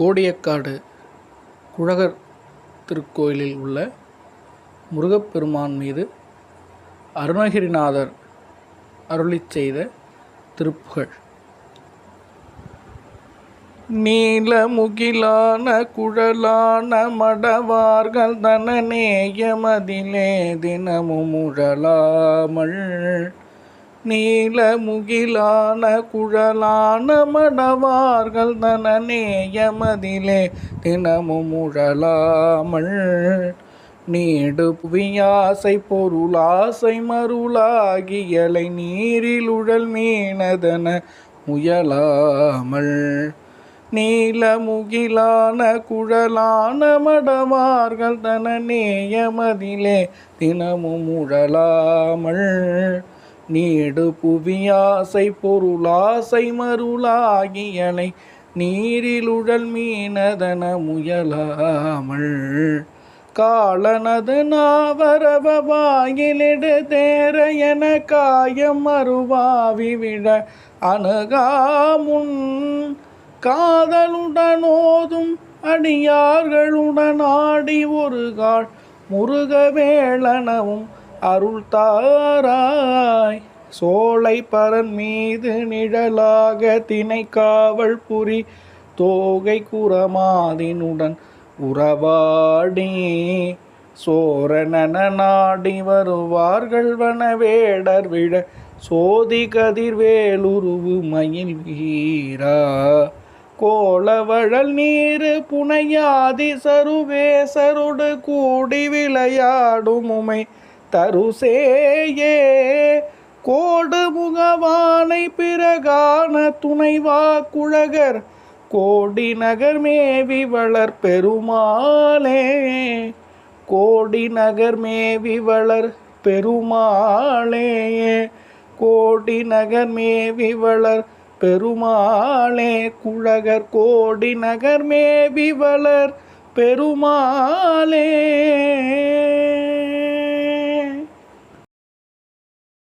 கோடியக்காடு குழகர் திருக்கோயிலில் உள்ள முருகப்பெருமான் மீது அருணகிரிநாதர் அருளி செய்த திருப்புகழ். நீலமுகிலான குழலான மடவார்கள் தனநேயமதிலே தினமும் நீல நீலமுகிலான குழலான மடவார்கள் தனநேயமதிலே தினமும் உழலாமல். நீடு புவியாசை பொருளாசை மருளாகியலை நீரில் உழல் மீனதன முயலாமல். நீலமுகிலான குழலான மடவார்கள் தன நேயமதிலே தினமும் உழலாமல். நீடு புவியாசை பொருளாசை மருளாகியலை நீரிலுழல் மீனதன முயலாமல். காலனது நாவரவ வாயிலிடு தேர என காயம் மறுவாவி விட அணுகாமுன் காதலுடனோதும் அடியார்களுடன் ஆடி ஒரு கால் முருகவேளனவும் அருள் தாராய். சோலை பரன் மீது நிழலாக தினை காவல் புரி தோகை குரமாதினுடன் உறவாடி சோரனன நாடி வருவார்கள் வனவேடர் விழ சோதி கதிர்வேலுருவு மயில் வீரா. கோலவழல் நீரு புனையாதி சருவேசருடு கூடி விளையாடும் உமை தருசேயே. கோடு முகவானை பிறகான துணைவா குழகர் கோடி நகர் மேவி வளர் பெருமாளே. கோடி நகர் மேவி வளர் பெருமாளே. கோடி நகர் மேவி வளர் பெருமாளே. குழகர் கோடி நகர் மேவி வளர் பெருமாளே.